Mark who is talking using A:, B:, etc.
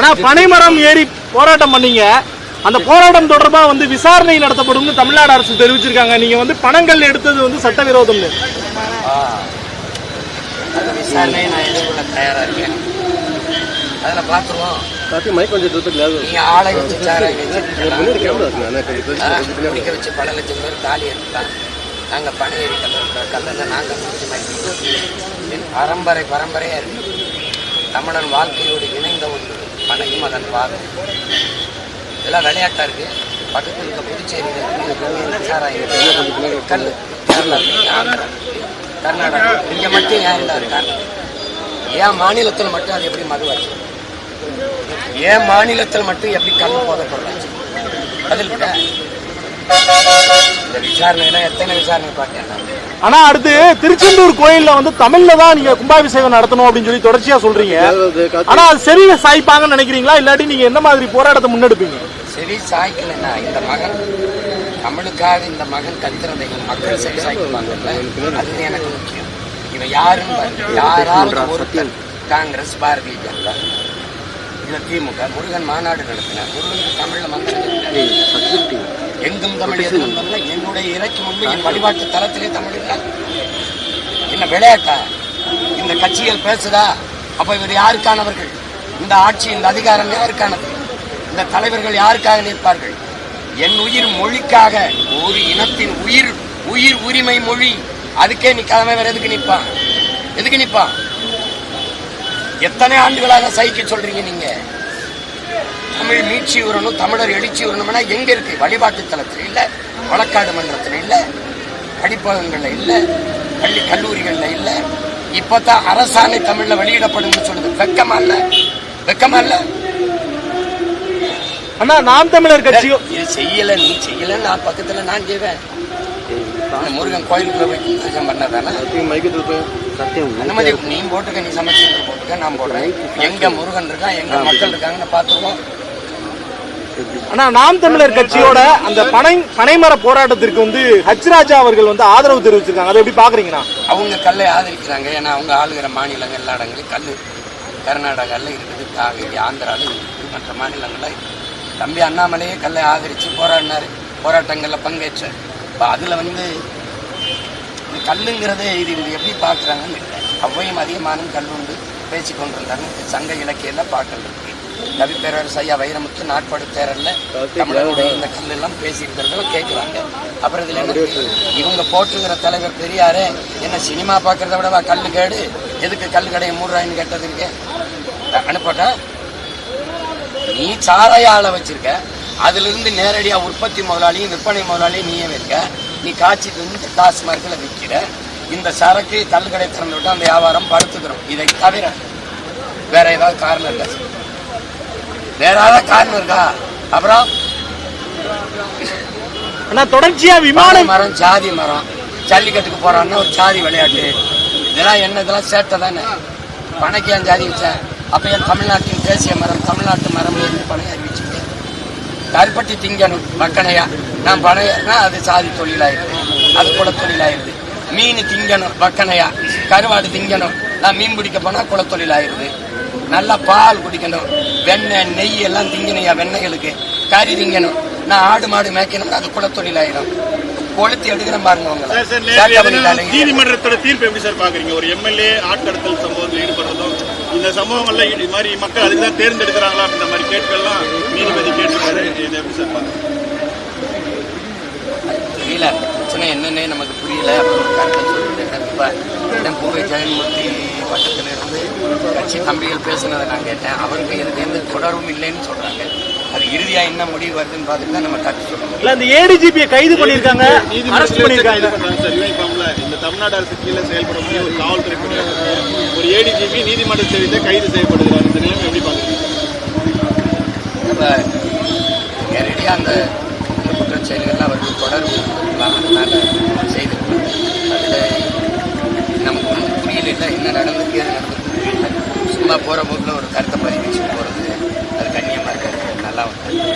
A: ஆனா பனைமரம் ஏறி போராட்டம் பண்ணீங்க. அந்த போராட்டம் தொடர்பா வந்து விசாரணை நடத்தப்படும்னு தமிழ்நாடு அரசு தெரிவிச்சிருக்காங்க. நீங்க வந்து பணங்கள் எடுத்தது வந்து சட்டவிரோதம்னு.
B: விசாரணையை நான் எதிர்கொள்ள தயாரா இருக்கேன். அதில் பார்த்துருவோம்
C: கார்த்திக் மைக் கொஞ்சம் தூரத்துக்கு லேது
B: நீங்க ஆளை வச்சு வச்சிருக்கலாம்
C: முன்னாடி கேமரா
B: குடிக்க வச்சு பல லட்சம் பேர் தாலி எடுக்கலாம் நாங்கள் பனை ஏறி கல்ல கல்லில் நாங்கள் என் பரம்பரை பரம்பரையா இருக்கு. தமிழன் வாழ்க்கையோடு இணைந்த ஒன்று. பனையும் அதன் பாதம் இதெல்லாம் விளையாட்டாக இருக்குது பக்கத்தில் இருக்க புதுச்சேரியில் சாராயம் கல் கேரளா ஆந்திரா கர்நாடகா. இங்கே மட்டும் ஏன் இல்லை காரணம் ஏன் மாநிலத்தில் மட்டும் அது எப்படி மதுவாச்சு ஏன் மாநிலத்தில் மட்டும் எப்படி கல் அதில் பொருளாச்சு
A: ஆனா அடுத்து திருச்செந்தூர் கோயில்ல வந்து தமிழ்ல தான் நீங்க கும்பாபிஷேகம் நடத்தணும் அப்படின்னு சொல்லி தொடர்ச்சியா சொல்றீங்க. ஆனா அது செவிய சாய்ப்பாங்கன்னு நினைக்கிறீங்க இல்லாட்டி நீங்க எந்த மாதிரி போராட்டத்தை முன்னெடுப்பீங்க?
B: செவி சாய்க்கலைன்னா இந்த மகன் தமிழுக்காக இந்த மகன் கத்துறதை மக்கள் செவி சாய்க்குவாங்கல்ல? அது எனக்கு முக்கியம். இவன் யாருன்னு பாருங்க. யாராவது ஒருத்தன் காங்கிரஸ் பாரதிய ஜனதா. இல்ல திமுக முருகன் மாநாடு நடத்தினார். முருகனுக்கு தமிழ்ல மந்திரம். எங்கும் தமிழ் எதுவும் தமிழ் என்னுடைய இறைக்கு முன்பு என் வழிபாட்டு தலத்திலே தமிழ் இல்லை என்ன விளையாட்டா? இந்த கட்சிகள் பேசுதா? அப்ப இவர் யாருக்கானவர்கள்? இந்த ஆட்சி இந்த அதிகாரம் யாருக்கானது? இந்த தலைவர்கள் யாருக்காக நிற்பார்கள்? என் உயிர் மொழிக்காக ஒரு இனத்தின் உயிர் உயிர் உரிமை மொழி. அதுக்கே நிக்காம வேற எதுக்கு நிப்பான் எதுக்கு நிப்பான் எத்தனை ஆண்டுகளாக சகிக்க சொல்றீங்க நீங்க? தமிழ் மீட்சி உரணும் தமிழர் எழுச்சி உரணும்னா எங்க இருக்கு? வழிபாட்டு தலத்துல இல்ல வழக்காடு மன்றத்துல இல்ல படிப்பகங்கள்ல இல்ல பள்ளி கல்லூரிகள்ல இல்ல. இப்பதான் அரசாணை தமிழ்ல வெளியிடப்படும் சொல்லுது. வெக்கமா இல்ல? வெக்கமா இல்ல?
A: ஆனா நாம் தமிழர் கட்சியும்
B: இது செய்யல நீ செய்யல நான் பக்கத்துல நான் செய்வேன் முருகன் கோயிலுக்குள்ள போய் பூஜை பண்ணதானே?
C: சத்தியம்
B: அனுமதி நீ போட்டுக்க நீ சமைச்சு போட்டுக்க நான் போடுறேன். எங்க முருகன் இருக்கான் எங்க மக்கள் இருக்காங்கன்னு பாத்துருவோம்
A: ஆனா நாம் தமிழர் கட்சியோட அந்த பனை பனைமர போராட்டத்திற்கு வந்து ஹச் ராஜா அவர்கள் வந்து ஆதரவு தெரிவிச்சிருக்காங்க. அதை எப்படி பாக்குறீங்கன்னா
B: அவங்க கல்லை ஆதரிக்கிறாங்க. ஏன்னா அவங்க ஆளுகிற மாநிலங்கள் எல்லா இடங்களையும் கல் கர்நாடகாவில் இருக்குது காவேரி ஆந்திராவில் இருக்குது மற்ற மாநிலங்களில் தம்பி அண்ணாமலையே கல்லை ஆதரித்து போராடினார். போராட்டங்களில் பங்கேற்றார். இப்போ அதில் வந்து கல்லுங்கிறதே இது இவங்க எப்படி பார்க்குறாங்கன்னு இல்லை அவ்வையும் அதிகமானும் கல் உண்டு பேசி கொண்டிருந்தாங்க. சங்க இலக்கியில பாக்கள் இருக்கு. கவி பேரரசு ஐயா வைரமுத்து நாட்பாடு தேரல்ல தமிழருடைய இந்த கல் எல்லாம் பேசி இருக்கிறதுல கேட்குறாங்க அப்புறம் இதுல என்ன? இவங்க போற்றுகிற தலைவர் பெரியாரே என்ன சினிமா பார்க்கறத விடவா கல் கேடு? எதுக்கு கல் கடையை மூடுறாயின்னு கேட்டது இருக்கு அனுப்பட்டா? நீ சாராய ஆளை வச்சிருக்க. அதுல இருந்து நேரடியா உற்பத்தி முதலாளியும் விற்பனை முதலாளியும் நீயே இருக்க நீ காய்ச்சி வந்து டாஸ்மார்க்ல விற்கிற இந்த சரக்கு கல்லுக்கடை திறந்து விட்டு அந்த வியாபாரம் படுத்துக்கிறோம் இதை தவிர வேற ஏதாவது காரணம் இருக்கா? வேற ஏதாவது காரணம் இருக்கா? அப்புறம்?
A: தொடர்ச்சியா
B: வாழை
A: விமானம்
B: மரம் ஜாதி மரம். ஜல்லிக்கட்டுக்கு போறான்னா ஒரு ஜாதி விளையாட்டு. இதெல்லாம் என்ன? இதெல்லாம் சேட்டை தானே. பனைக்கு ஏன் ஜாதி வச்சேன் அப்ப ஏன் தமிழ்நாட்டின் தேசிய மரம் தமிழ்நாட்டு மரம் என்று பனை அறிவிச்சுங்க கருப்பட்டி திங்கணும் மக்கனையா நான் பனையர்னா அது சாதி தொழிலாயிருது அது குல தொழிலாயிருது மீன் திங்கணும் வக்கனையா கருவாடு திங்கணும் நான் மீன் பிடிக்க போனா குலத்தொழிலாயிருது நல்லா பால் குடிக்கணும். வெண்ணெய் நெய் எல்லாம் திங்கணையா வெண்ணெய்களுக்கு. கறி திங்கணும். நான் ஆடு மாடு மேய்க்கணும் அது குலத்தொழிலாயிரும் கொளுத்தி எடுக்கிறேன் பாருங்க.
D: நீதிமன்றத்தோட தீர்ப்பு எப்படி சார் பாக்குறீங்க? ஒரு எம்எல்ஏ ஆட்கடத்தல் சம்பவத்தில் ஈடுபடுறதும் இந்த சம்பவங்கள்ல இது மாதிரி மக்கள் அதுக்கு தான் தேர்ந்தெடுக்கிறாங்களா இந்த மாதிரி கேட்கலாம். நீதிபதி கேட்டிருக்காரு இது எப்படி சார்
B: தெரியல பிரச்சனை என்னன்னே நமக்கு புரியல. அப்படின்னு கருத்தை சொல்லிட்டு கண்டிப்பா. இடம் பூவை ஜெகன்மூர்த்தி இருந்து கட்சி தம்பிகள் பேசுனதை நான் கேட்டேன். அவருக்கு இதுக்கு எந்த தொடர்பும் இல்லைன்னு சொல்றாங்க. அது இறுதியா என்ன முடிவு வருதுன்னு பார்த்துட்டு தான் நம்ம கருத்து சொல்லணும்
A: இல்ல இந்த ஏடிஜிபியை கைது பண்ணிருக்காங்க அரெஸ்ட்
D: யூனிஃபார்ம்ல இந்த தமிழ்நாடு அரசு கீழே செயல்படக்கூடிய ஒரு காவல்துறை ஒரு ஏடிஜிபி நீதிமன்ற தெரிவித்த கைது செய்யப்படுகிறார். இந்த நிலைமை எப்படி பாக்குறீங்க
B: நம்ம நேரடியாக அந்த அந்த குற்றச்செயல்கள் அவருக்கு தொடர்பு அதனால செய்திருக்கலாம் அதில் நமக்கு வந்து புரியல என்ன நடந்திருக்கு அது நடந்திருக்கு. நம்ம போகிற போக்கில் ஒரு கருத்தை பதிவு வச்சு போகிறது அது கண்ணியமாக இருக்காது நல்லா வந்து